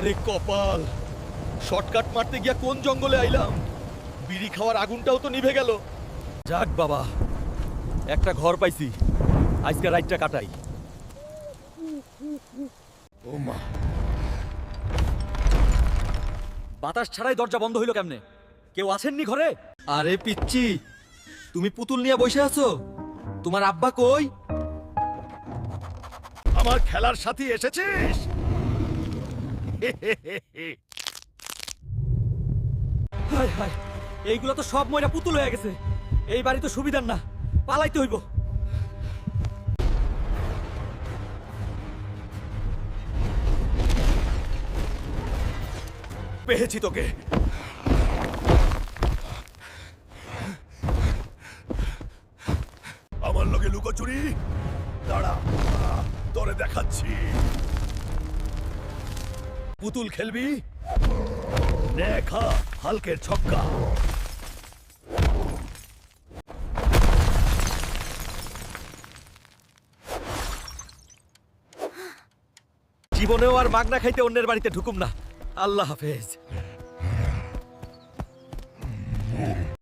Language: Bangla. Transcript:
আরে কপাল শর্টকাট মারতে গিয়া কোন জঙ্গলে আইলাম? বিড়ি খাওয়ার আগুনটাও তো নিভে গেল। যাক বাবা একটা ঘর পাইছি আজকে রাইটটা কাটাই। ও মা। বাতাস ছাড়াই দরজা বন্ধ হইল কেমনে? কেউ আছেননি ঘরে? আরে পিচ্ছি তুমি পুতুল নিয়ে বসে আছো? তোমার আব্বা কই? আমার খেলার সাথী এসেছিস? এইগুলো তো সব ময়রা পুতুল হয়ে গেছে। এই বাড়ি তো সুবিধার না, পালাইতে হইব। পেয়েছি তোকে। আমার লোকে লুকোচুরি? দাঁড়া, তোরে দেখাচ্ছি। পুতুল খেলবি? দেখা, হালকের ছক্কা। জীবনেও আর মাগনা খাইতে অন্যের বাড়িতে ঢুকুম না। আল্লাহ হাফেজ।